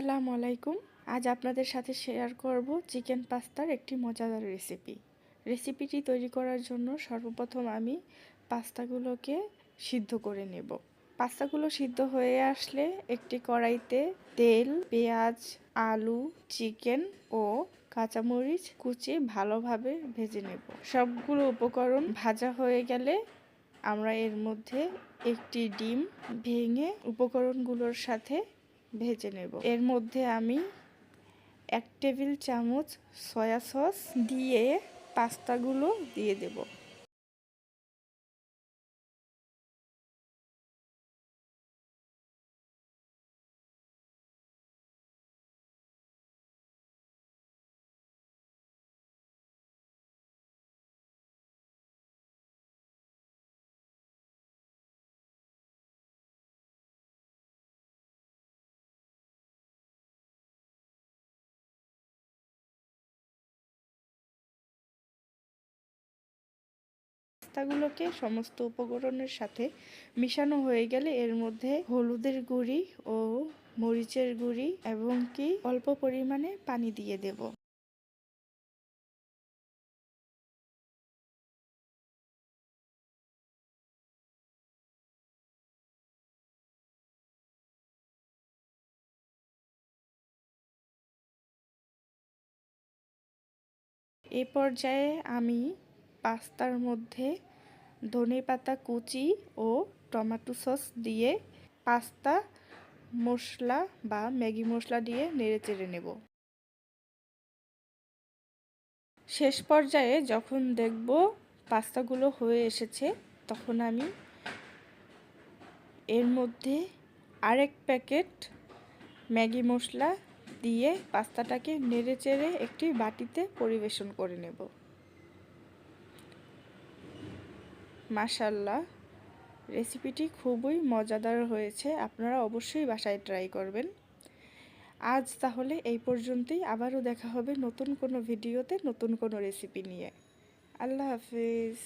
আসসালামু আলাইকুম। আজ আপনাদের সাথে শেয়ার করব চিকেন পাস্তার একটি মজাদার রেসিপি রেসিপিটি তৈরি করার জন্য সর্বপ্রথম আমি পাস্তাগুলোকে সিদ্ধ করে নেব। পাস্তাগুলো সিদ্ধ হয়ে আসলে একটি কড়াইতে তেল, পেঁয়াজ, আলু চিকেন ও কাঁচামরিচ কুচি ভালোভাবে ভেজে নেব। সবগুলো উপকরণ ভাজা হয়ে গেলে আমরা এর মধ্যে একটি ডিম ভেঙে উপকরণগুলোর সাথে ভেজে নেব। এর মধ্যে আমি এক টেবিল চামচ সয়া সস দিয়ে পাস্তাগুলো দিয়ে দেব। পাস্তাগুলোকে সমস্ত উপকরণের সাথে মিশানো হয়ে গেলে এর মধ্যে হলুদের গুঁড়ি ও মরিচের গুঁড়ি এবং কি অল্প পরিমাণে পানি দিয়ে দেব। এ পর্যায়ে আমি পাস্তার মধ্যে ধনে পাতা কুচি ও টমেটো সস দিয়ে পাস্তা, মশলা বা ম্যাগি মশলা দিয়ে নেড়ে চেড়ে নেব। শেষ পর্যায়ে যখন দেখব পাস্তাগুলো হয়ে এসেছে, তখন আমি এর মধ্যে আরেক প্যাকেট ম্যাগি মশলা দিয়ে পাস্তাটাকে নেড়ে চেড়ে একটি বাটিতে পরিবেশন করে নেব। মাশাল্লাহ রেসিপিটি খুবই মজাদার হয়েছে, আপনারা অবশ্যই বাসায় ট্রাই করবেন। আজ তাহলে এই পর্যন্তই, আবারও দেখা হবে নতুন কোনো ভিডিওতে নতুন কোনো রেসিপি নিয়ে। আল্লাহ হাফিজ।